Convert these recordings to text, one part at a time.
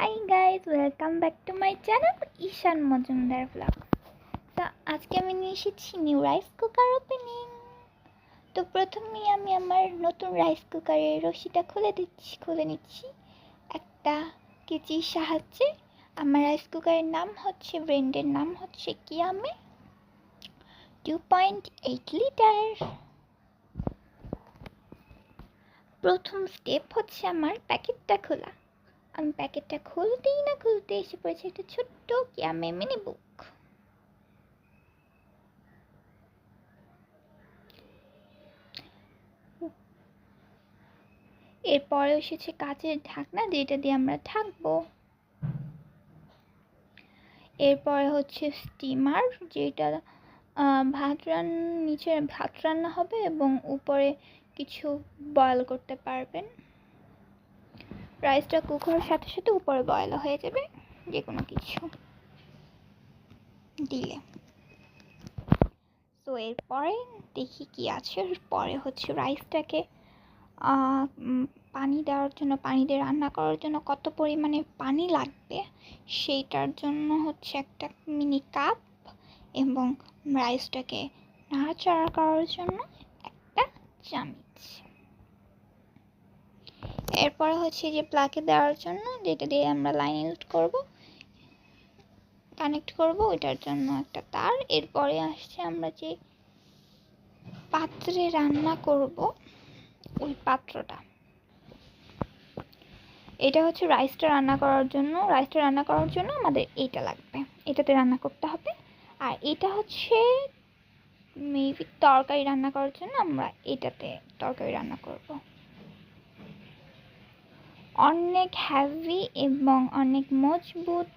Hi guys welcome back to my channel Ishan Majumdar blog তো আজকে আমি নিয়ে এসেছি নিউ রাইস কুকার ওপেনিং তো প্রথমেই আমি আমার নতুন রাইস কুকারের রশিটা খুলে দিচ্ছি, খুলে নিচ্ছি। একটা কেচির সাহায্যে আমার রাইস কুকারের নাম হচ্ছে ব্র্যান্ডের নাম হচ্ছে Kiam two point eight litre প্রথম স্টেপ হচ্ছে আমার প্যাকেটটা খোলা। আমি প্যাকেটটা খুলতেই না খুলতে এসে পড়েছে একটা ছোট্ট কিয়ামে মিনি বুক। এরপরে এসেছে কাচের ঢাকনা যেটা দিয়ে আমরা ঢাকবো। এরপরে হচ্ছে স্টিমার যেটা ভাত রান নিচে ভাত রান্না হবে এবং উপরে কিছু বয়েল করতে পারবেন। রাইসটা কুক হওয়ার সাথে সাথে উপরে বয়েল হয়ে যাবে যে কোনো কিছু দিলে। তো এরপরে দেখি কি আছে, পরে হচ্ছে রাইসটাকে পানি দেওয়ার জন্য, পানি দিয়ে রান্না করার জন্য কত পরিমাণে পানি লাগবে, সেইটার জন্য হচ্ছে একটা মিনি কাপ এবং রাইসটাকে নাড়াচাড়া করার জন্য একটা চামচ। এরপরে হচ্ছে যে প্লাগে দেওয়ার জন্য যেটা দিয়ে আমরা লাইন ইউজ করব কানেক্ট করব, ওইটার জন্য একটা তার। এরপরে আসছে আমরা যে পাত্রে রান্না করব, ওই পাত্রটা। এটা হচ্ছে রাইসটা রান্না করার জন্য। রাইসটা রান্না করার জন্য আমাদের এইটা লাগবে। এটাতে রান্না করতে হবে। আর এটা হচ্ছে মেবি তরকারি রান্না করার জন্য আমরা এটাতে তরকারি রান্না করব। অনেক হ্যাভি এবং অনেক মজবুত।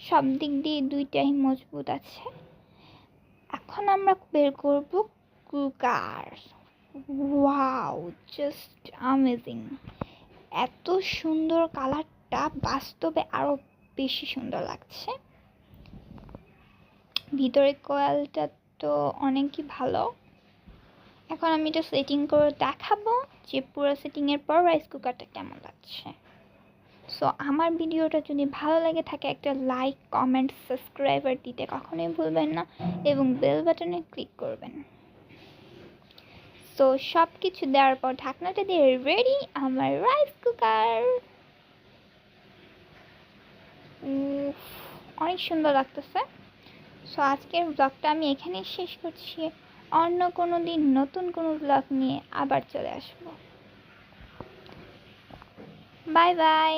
সব দিক দিয়ে দুইটাই মজবুত আছে। এখন আমরা বের করব কুকার ওয়াও জাস্ট আমেজিং এত সুন্দর কালারটা বাস্তবে আরও বেশি সুন্দর লাগছে। ভিতরে কোয়ালটা তো অনেকই ভালো। এখন আমি এটা সেটিং করে দেখাবো যে পুরো সেটিংয়ের পর রাইস কুকারটা কেমন লাগছে। সো আমার ভিডিওটা যদি ভালো লাগে থাকে, একটা লাইক কমেন্ট সাবস্ক্রাইবার দিতে কখনোই ভুলবেন না এবং বেল বাটনে ক্লিক করবেন। সো সব কিছু দেওয়ার পর ঢাকনাটা দিয়ে রেডি আমার রাইস কুকার অনেক সুন্দর লাগতেছে। সো আজকের ব্লগটা আমি এখানেই শেষ করছি। অন্য কোনো দিন নতুন কোনো ব্লগ নিয়ে আবার চলে আসব। Bye bye